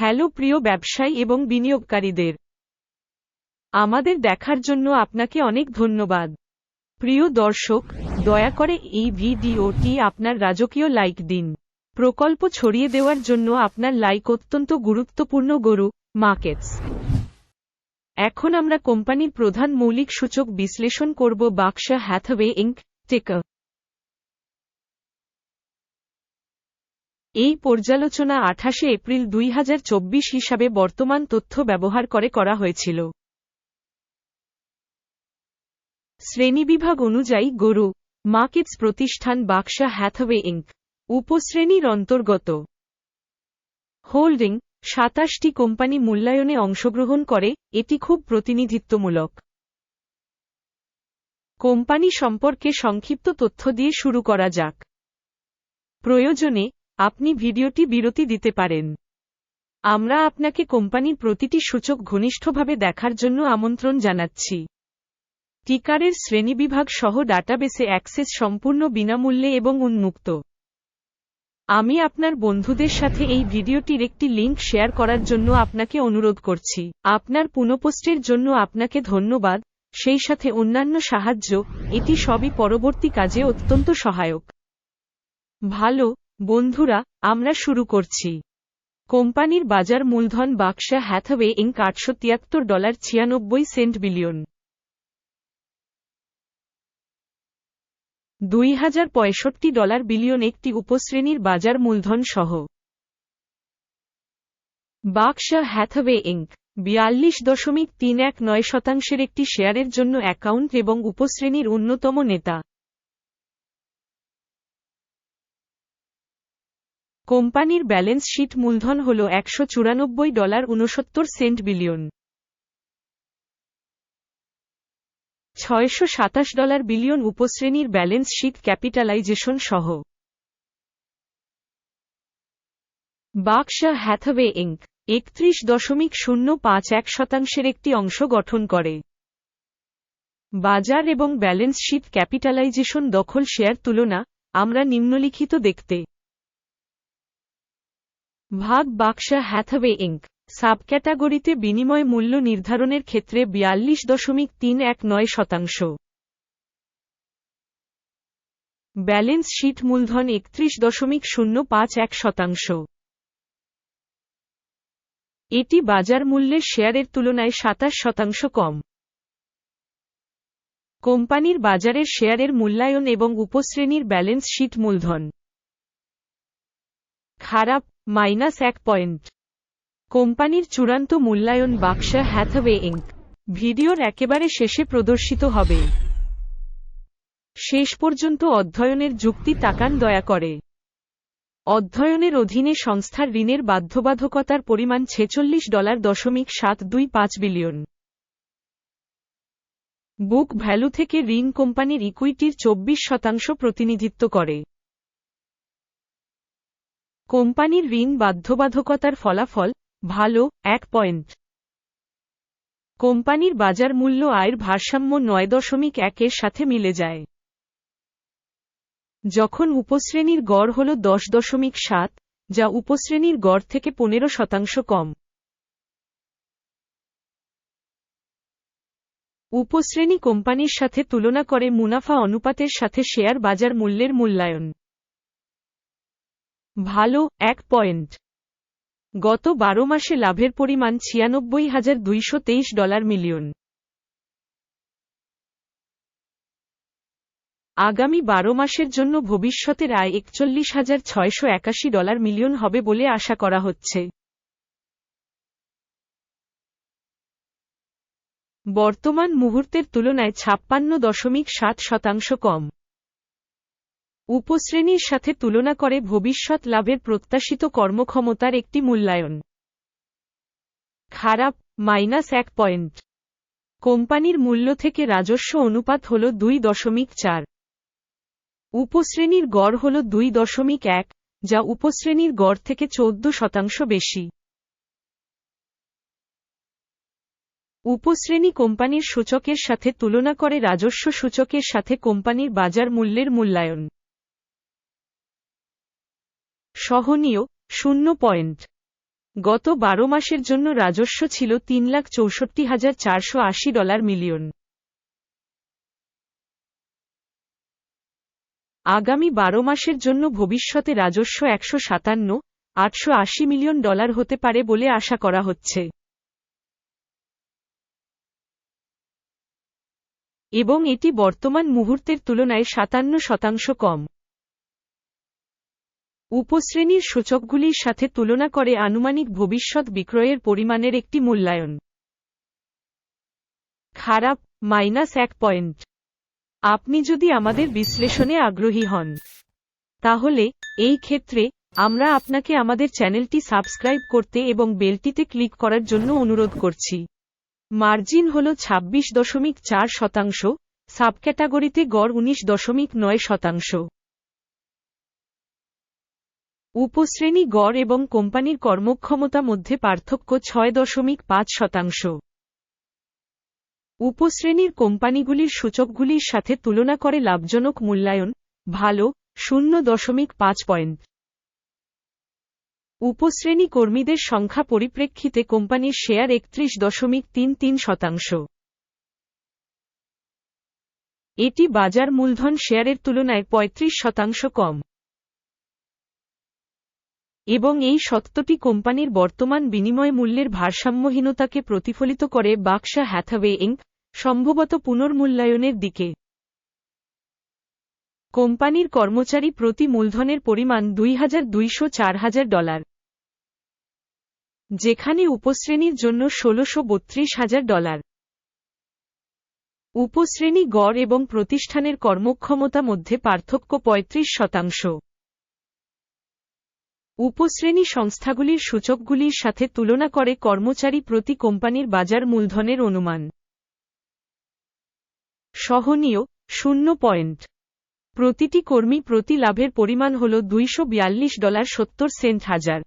Hello প্রিয় ব্যবসায়ী এবং বিনিয়োগকারীদের। আমাদের দেখার জন্য আপনাকে অনেক ধন্যবাদ। প্রিয় দর্শক, দয়া করে এই ভিডিওটি আপনার রাজকীয় লাইক দিন। প্রকল্প ছড়িয়ে দেওয়ার জন্য আপনার লাইক অত্যন্ত গুরুত্বপূর্ণ গরু, মার্কেটস। এখন আমরা কোম্পানির প্রধান মৌলিক সূচক বিশ্লেষণ করব বাক্সা হ্যাথওয়ে ইঙ্ক টেকার এই পর্যালোচনা আঠাশে এপ্রিল দুই হাজার চব্বিশ হিসাবে বর্তমান তথ্য ব্যবহার করে করা হয়েছিল। শ্রেণীবিভাগ অনুযায়ী গরু, মার্কেটস প্রতিষ্ঠান বাক্সা হ্যাথওয়ে ইঙ্ক উপশ্রেণীর অন্তর্গত। হোল্ডিং, সাতাশটি কোম্পানি মূল্যায়নে অংশগ্রহণ করে, এটি খুব প্রতিনিধিত্বমূলক। কোম্পানি সম্পর্কে সংক্ষিপ্ত তথ্য দিয়ে শুরু করা যাক। প্রয়োজনে আপনি ভিডিওটি বিরতি দিতে পারেন। আমরা আপনাকে কোম্পানির প্রতিটি সূচক ঘনিষ্ঠভাবে দেখার জন্য আমন্ত্রণ জানাচ্ছি। টিকারের শ্রেণীবিভাগ সহ ডাটাবেসে অ্যাক্সেস সম্পূর্ণ বিনামূল্যে এবং উন্মুক্ত। আমি আপনার বন্ধুদের সাথে এই ভিডিওটির একটি লিঙ্ক শেয়ার করার জন্য আপনাকে অনুরোধ করছি। আপনার পুনঃপোস্টের জন্য আপনাকে ধন্যবাদ। সেই সাথে অন্যান্য সাহায্য, এটি সবই পরবর্তী কাজে অত্যন্ত সহায়ক। ভালো বন্ধুরা, আমরা শুরু করছি। কোম্পানির বাজার মূলধন বাক্সা হ্যাথওয়ে ইঙ্ক আটশো তিয়াত্তর ডলার ছিয়ানব্বই সেন্ট বিলিয়ন। দুই হাজার পঁয়ষট্টি ডলার বিলিয়ন একটি উপশ্রেণীর বাজার মূলধন সহ। বাক্সা হ্যাথওয়ে ইঙ্ক বিয়াল্লিশ দশমিক তিন এক নয় শতাংশের একটি শেয়ারের জন্য অ্যাকাউন্ট এবং উপশ্রেণীর অন্যতম নেতা। কোম্পানির ব্যালেন্স শিট মূলধন হল একশো চুরানব্বই ডলার উনসত্তর সেন্ট বিলিয়ন। ছয়শো সাতাশ ডলার বিলিয়ন উপশ্রেণীর ব্যালেন্স শিট ক্যাপিটালাইজেশন সহ। বাক্সা হ্যাথওয়ে ইঙ্ক একত্রিশ দশমিক শূন্য পাঁচ এক শতাংশের একটি অংশ গঠন করে। বাজার এবং ব্যালেন্স শিট ক্যাপিটালাইজেশন দখল শেয়ার তুলনা, আমরা নিম্নলিখিত দেখতে ভাগ বাক্সা হ্যাথওয়ে ইঙ্ক, সাবক্যাটাগরিতে বিনিময় মূল্য নির্ধারণের ক্ষেত্রে বিয়াল্লিশ দশমিক তিন এক নয় শতাংশ। ব্যালেন্স শিট মূলধন একত্রিশ দশমিক শূন্য পাঁচ এক শতাংশ। এটি বাজার মূল্যের শেয়ারের তুলনায় সাতাশ শতাংশ কম। কোম্পানির বাজারের শেয়ারের মূল্যায়ন এবং উপশ্রেণীর ব্যালেন্স শিট মূলধন। খারাপ মাইনাস এক পয়েন্ট। কোম্পানির চূড়ান্ত মূল্যায়ন বাক্সা হ্যাথওয়ে ইঙ্ক। ভিডিওর একেবারে শেষে প্রদর্শিত হবে। শেষ পর্যন্ত অধ্যয়নের যুক্তি তাকান দয়া করে। অধ্যয়নের অধীনে সংস্থার ঋণের বাধ্যবাধকতার পরিমাণ ছেচল্লিশ ডলার দশমিক সাত দুই পাঁচ বিলিয়ন। বুক ভ্যালু থেকে ঋণ কোম্পানির ইকুইটির চব্বিশ শতাংশ প্রতিনিধিত্ব করে। কোম্পানির ঋণ বাধ্যবাধকতার ফলাফল, ভালো, এক পয়েন্ট। কোম্পানির বাজার মূল্য আয়ের ভারসাম্য নয় দশমিক একের সাথে মিলে যায়। যখন উপশ্রেণীর গড় হল দশ দশমিক সাত, যা উপশ্রেণীর গড় থেকে পনেরো শতাংশ কম। উপশ্রেণী কোম্পানির সাথে তুলনা করে মুনাফা অনুপাতের সাথে শেয়ার বাজার মূল্যের মূল্যায়ন। ভালো, এক পয়েন্ট। গত বারো মাসে লাভের পরিমাণ ছিয়ানব্বই হাজার দুইশো তেইশ ডলার মিলিয়ন। আগামী বারো মাসের জন্য ভবিষ্যতের আয় একচল্লিশ হাজার ছয়শো একাশি ডলার মিলিয়ন হবে বলে আশা করা হচ্ছে। বর্তমান মুহূর্তের তুলনায় ছাপ্পান্ন দশমিক সাত শতাংশ কম। উপশ্রেণীর সাথে তুলনা করে ভবিষ্যৎ লাভের প্রত্যাশিত কর্মক্ষমতার একটি মূল্যায়ন। খারাপ, মাইনাস এক পয়েন্ট। কোম্পানির মূল্য থেকে রাজস্ব অনুপাত হল দুই দশমিক চার। উপশ্রেণীর গড় হল দুই দশমিক এক, যা উপশ্রেণীর গড় থেকে চৌদ্দ শতাংশ বেশি। উপশ্রেণী কোম্পানির সূচকের সাথে তুলনা করে রাজস্ব সূচকের সাথে কোম্পানির বাজার মূল্যের মূল্যায়ন। সহনীয়, শূন্য পয়েন্ট। গত বারো মাসের জন্য রাজস্ব ছিল তিন লাখ চৌষট্টি হাজার চারশো আশি ডলার মিলিয়ন। আগামী বারো মাসের জন্য ভবিষ্যতে রাজস্ব একশো সাতান্ন, আটশো আশি মিলিয়ন ডলার হতে পারে বলে আশা করা হচ্ছে। এবং এটি বর্তমান মুহূর্তের তুলনায় সাতান্ন শতাংশ কম। উপশ্রেণীর সূচকগুলির সাথে তুলনা করে আনুমানিক ভবিষ্যৎ বিক্রয়ের পরিমাণের একটি মূল্যায়ন। খারাপ, মাইনাস এক পয়েন্ট। আপনি যদি আমাদের বিশ্লেষণে আগ্রহী হন, তাহলে এই ক্ষেত্রে আমরা আপনাকে আমাদের চ্যানেলটি সাবস্ক্রাইব করতে এবং বেলটিতে ক্লিক করার জন্য অনুরোধ করছি। মার্জিন হল ২৬ দশমিক চার শতাংশ, সাবক্যাটাগরিতে গড় উনিশ দশমিক নয় শতাংশ। উপশ্রেণী গড় এবং কোম্পানির কর্মক্ষমতা মধ্যে পার্থক্য ছয় দশমিক পাঁচ শতাংশ। উপশ্রেণীর কোম্পানিগুলির সূচকগুলির সাথে তুলনা করে লাভজনক মূল্যায়ন, ভালো, শূন্য দশমিক পাঁচ পয়েন্ট। উপশ্রেণী কর্মীদের সংখ্যা পরিপ্রেক্ষিতে কোম্পানির শেয়ার একত্রিশ দশমিক তিন তিন শতাংশ। এটি বাজার মূলধন শেয়ারের তুলনায় ৩৫ শতাংশ কম। এবং এই সত্যটি কোম্পানির বর্তমান বিনিময় মূল্যের ভারসাম্যহীনতাকে প্রতিফলিত করে বাক্সা হ্যাথাওয়ে ইঙ্ক সম্ভবত পুনর্মূল্যায়নের দিকে। কোম্পানির কর্মচারী প্রতি মূলধনের পরিমাণ দুই হাজার দুইশো চার হাজার ডলার। যেখানে উপশ্রেণীর জন্য ষোলশো বত্রিশ হাজার ডলার। উপশ্রেণী গড় এবং প্রতিষ্ঠানের কর্মক্ষমতা মধ্যে পার্থক্য ৩৫ শতাংশ। উপশ্রেণী সংস্থাগুলির সূচকগুলির সাথে তুলনা করে কর্মচারী প্রতি কোম্পানির বাজার মূলধনের অনুমান। সহনীয়, শূন্য পয়েন্ট। প্রতিটি কর্মী প্রতি লাভের পরিমাণ হল দুইশ বিয়াল্লিশ ডলার সত্তর সেন্ট হাজার।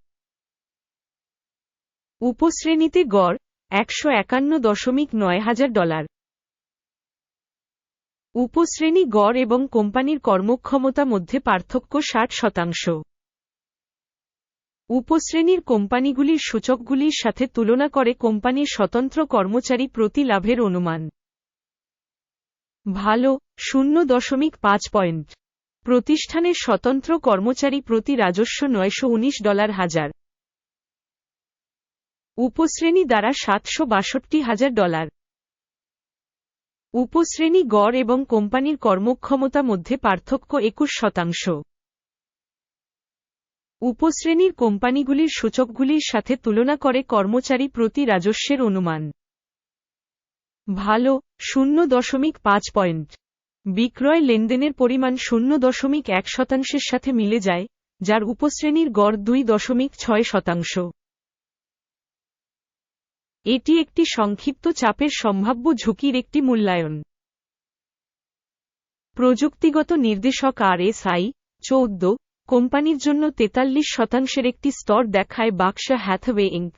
উপশ্রেণীতে গড়, একশো একান্ন দশমিক নয় হাজার ডলার। উপশ্রেণী গড় এবং কোম্পানির কর্মক্ষমতা মধ্যে পার্থক্য ষাট শতাংশ। উপশ্রেণীর কোম্পানিগুলির সূচকগুলির সাথে তুলনা করে কোম্পানির স্বতন্ত্র কর্মচারী প্রতি লাভের অনুমান। ভালো, শূন্য দশমিক পাঁচ পয়েন্ট। প্রতিষ্ঠানের স্বতন্ত্র কর্মচারী প্রতি রাজস্ব নয়শো উনিশ ডলার হাজার। উপশ্রেণী দ্বারা সাতশো বাষট্টি হাজার ডলার। উপশ্রেণী গড় এবং কোম্পানির কর্মক্ষমতা মধ্যে পার্থক্য একুশ শতাংশ। উপশ্রেণীর কোম্পানিগুলির সূচকগুলির সাথে তুলনা করে কর্মচারী প্রতি রাজস্বের অনুমান। ভালো, শূন্য দশমিক পাঁচ পয়েন্ট। বিক্রয় লেনদেনের পরিমাণ শূন্য দশমিক এক শতাংশের সাথে মিলে যায়, যার উপশ্রেণীর গড় দুই দশমিক ছয় শতাংশ। এটি একটি সংক্ষিপ্ত চাপের সম্ভাব্য ঝুঁকির একটি মূল্যায়ন। প্রযুক্তিগত নির্দেশক আর এস আই চৌদ্দ কোম্পানির জন্য তেতাল্লিশ শতাংশের একটি স্তর দেখায় বাক্সা হ্যাথওয়ে ইঙ্ক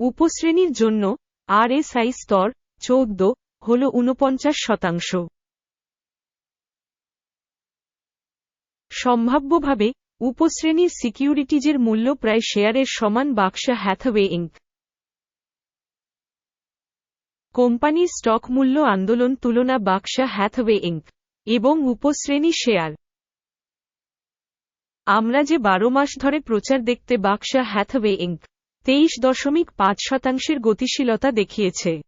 উপশ্রেণীর জন্য আর এস আই স্তর চৌদ্দ হল ঊনপঞ্চাশ শতাংশ। সম্ভাব্যভাবে উপশ্রেণীর সিকিউরিটিজের মূল্য প্রায় শেয়ারের সমান বাক্সা হ্যাথওয়ে ইঙ্ক কোম্পানির স্টক মূল্য আন্দোলন তুলনা বাক্সা হ্যাথওয়ে ইঙ্ক এবং উপশ্রেণী শেয়ার। আমরা যে বারো মাস ধরে প্রচার দেখতে বাক্সা হ্যাথওয়ে ইঙ্ক, তেইশ দশমিক পাঁচ শতাংশের গতিশীলতা দেখিয়েছে।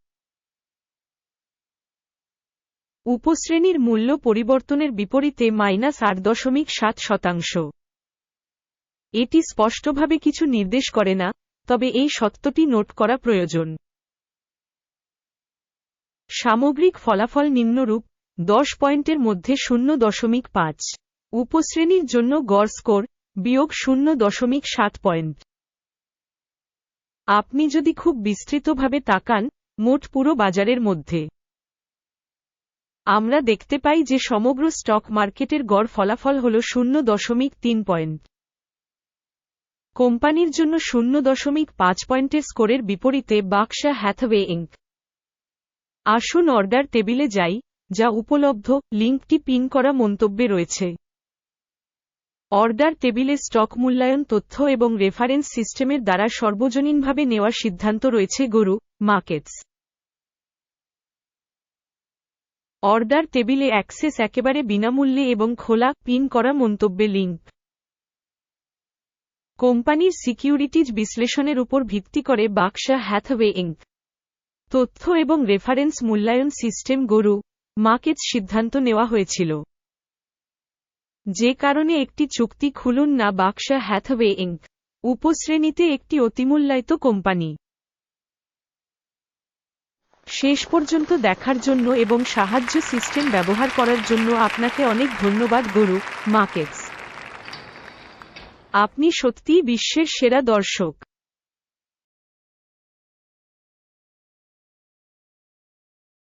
উপশ্রেণীর মূল্য পরিবর্তনের বিপরীতে মাইনাস আট দশমিক সাত শতাংশ। এটি স্পষ্টভাবে কিছু নির্দেশ করে না, তবে এই সত্যটি নোট করা প্রয়োজন। সামগ্রিক ফলাফল নিম্নরূপ, দশ পয়েন্টের মধ্যে শূন্য দশমিক পাঁচ। উপশ্রেণীর জন্য গড় স্কোর বিয়োগ শূন্য দশমিক সাত পয়েন্ট। আপনি যদি খুব বিস্তৃতভাবে তাকান, মোট পুরো বাজারের মধ্যে। আমরা দেখতে পাই যে সমগ্র স্টক মার্কেটের গড় ফলাফল হল শূন্য দশমিক তিন পয়েন্ট। কোম্পানির জন্য শূন্য দশমিক পাঁচ পয়েন্টের স্কোরের বিপরীতে বাক্সা হ্যাথওয়ে ইঙ্ক আসুন অর্ডার টেবিলে যাই, যা উপলব্ধ, লিঙ্কটি পিন করা মন্তব্যে রয়েছে। অর্ডার টেবিলে স্টক মূল্যায়ন তথ্য এবং রেফারেন্স সিস্টেমের দ্বারা সর্বজনীনভাবে নেওয়ার সিদ্ধান্ত রয়েছে গরু, মার্কেটস। অর্ডার টেবিলে অ্যাক্সেস একেবারে বিনামূল্যে এবং খোলা, পিন করা মন্তব্যে লিঙ্ক। কোম্পানির সিকিউরিটিজ বিশ্লেষণের উপর ভিত্তি করে বাক্সা হ্যাথওয়ে ইঙ্ক। তথ্য এবং রেফারেন্স মূল্যায়ন সিস্টেম গরু, মার্কেটস সিদ্ধান্ত নেওয়া হয়েছিল। যে কারণে একটি চুক্তি খুলুন না বাক্সা হ্যাথওয়ে ইঙ্ক, উপশ্রেণীতে একটি অতিমূল্যায়িত কোম্পানি। শেষ পর্যন্ত দেখার জন্য এবং সাহায্য সিস্টেম ব্যবহার করার জন্য আপনাকে অনেক ধন্যবাদ, গরু মার্কেটস আপনি সত্যিই বিশ্বের সেরা দর্শক।